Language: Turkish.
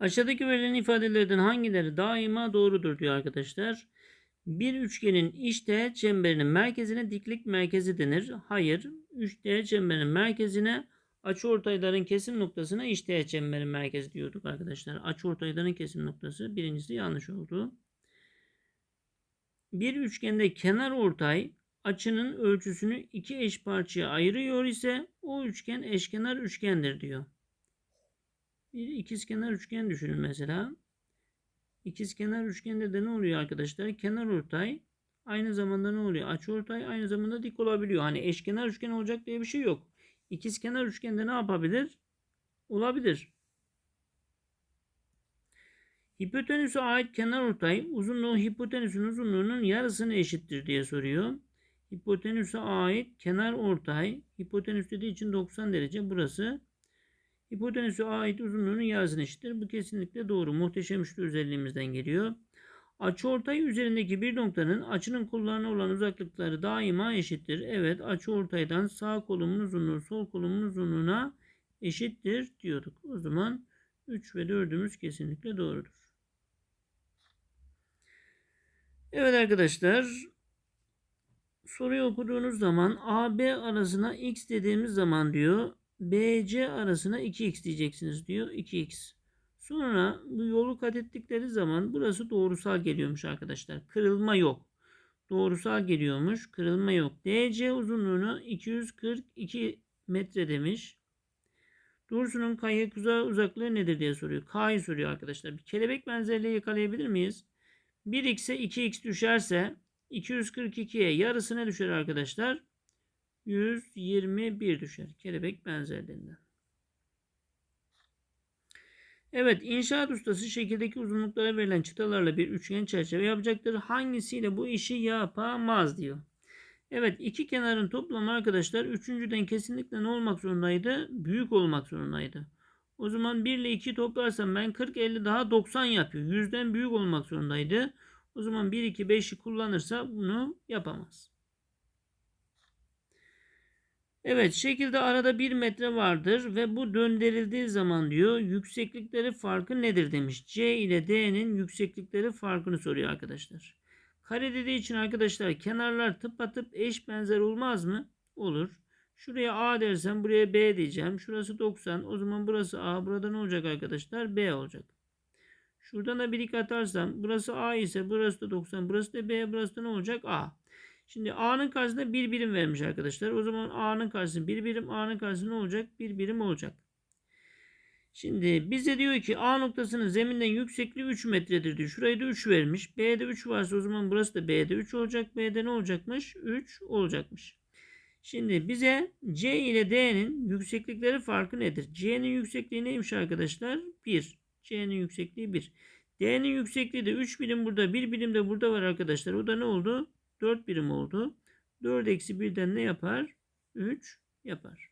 Aşağıdaki verilen ifadelerden hangileri daima doğrudur diyor arkadaşlar. Bir üçgenin iç teğet çemberinin merkezine diklik merkezi denir. Hayır. Üç teğet çemberin merkezine açıortayların kesim noktasına iç teğet çemberin merkezi diyorduk arkadaşlar. Açıortayların kesim noktası birincisi yanlış oldu. Bir üçgende kenar ortay açının ölçüsünü iki eş parçaya ayırıyor ise o üçgen eşkenar üçgendir diyor. Bir ikizkenar üçgen düşünün mesela. İkizkenar üçgende de ne oluyor arkadaşlar? Kenar ortay aynı zamanda ne oluyor? Açıortay aynı zamanda dik olabiliyor. Hani eşkenar üçgen olacak diye bir şey yok. İkizkenar üçgende ne yapabilir? Olabilir. Hipotenüse ait kenar ortay uzunluğu hipotenüsün uzunluğunun yarısına eşittir diye soruyor. Hipotenüse ait kenar ortay hipotenüs dediği için 90 derece burası. Hipotenüse ait uzunluğunun yarısına eşittir. Bu kesinlikle doğru. Muhteşem üçlü özelliğimizden geliyor. Açıortay üzerindeki bir noktanın açının kollarına olan uzaklıkları daima eşittir. Evet açıortaydan sağ kolumun uzunluğu sol kolumun uzunluğuna eşittir diyorduk. O zaman 3 ve 4'ümüz kesinlikle doğrudur. Evet arkadaşlar soruyu okuduğunuz zaman AB arasına x dediğimiz zaman diyor BC arasına 2x diyeceksiniz diyor. 2x. Sonra bu yolu kat ettikleri zaman burası doğrusal geliyormuş arkadaşlar. Kırılma yok. Doğrusal geliyormuş. Kırılma yok. DC uzunluğunu 242 metre demiş. Dursun'un kayık uzaklığı nedir diye soruyor. K'yı soruyor arkadaşlar. Bir kelebek benzerliği yakalayabilir miyiz? 1x'e 2x düşerse 242'ye yarısına düşer arkadaşlar. 121 düşer. Kelebek benzerliğinden. Evet inşaat ustası şekildeki uzunluklara verilen çıtalarla bir üçgen çerçeve yapacaktır. Hangisiyle bu işi yapamaz diyor. Evet iki kenarın toplamı arkadaşlar üçüncüden kesinlikle ne olmak zorundaydı? Büyük olmak zorundaydı. O zaman 1 ile 2 toplarsam ben 40 50 daha 90 yapıyor. 100'den büyük olmak zorundaydı. O zaman 1 2 5'i kullanırsa bunu yapamaz. Evet şekilde arada 1 metre vardır ve bu döndürüldüğü zaman diyor yükseklikleri farkı nedir demiş. C ile D'nin yükseklikleri farkını soruyor arkadaşlar. Kare dediği için arkadaşlar kenarlar tıpatıp eş benzer olmaz mı? Olur. Şuraya A dersem buraya B diyeceğim. Şurası 90. O zaman burası A. Burada ne olacak arkadaşlar? B olacak. Şuradan da bir iki atarsam burası A ise burası da 90. Burası da B. Burası da ne olacak? A. Şimdi A'nın karşısında bir birim vermiş arkadaşlar. O zaman A'nın karşısında bir birim. A'nın karşısında ne olacak? Bir birim olacak. Şimdi bize diyor ki A noktasının zeminden yüksekliği 3 metredir diyor. Şurayı da 3 vermiş. B'de 3 varsa o zaman burası da B'de 3 olacak. B'de ne olacakmış? 3 olacakmış. Şimdi bize C ile D'nin yükseklikleri farkı nedir? C'nin yüksekliği neymiş arkadaşlar? 1. C'nin yüksekliği 1. D'nin yüksekliği de 3 birim burada. 1 birim de burada var arkadaşlar. O da ne oldu? 4 birim oldu. 4 eksi 1'den ne yapar? 3 yapar.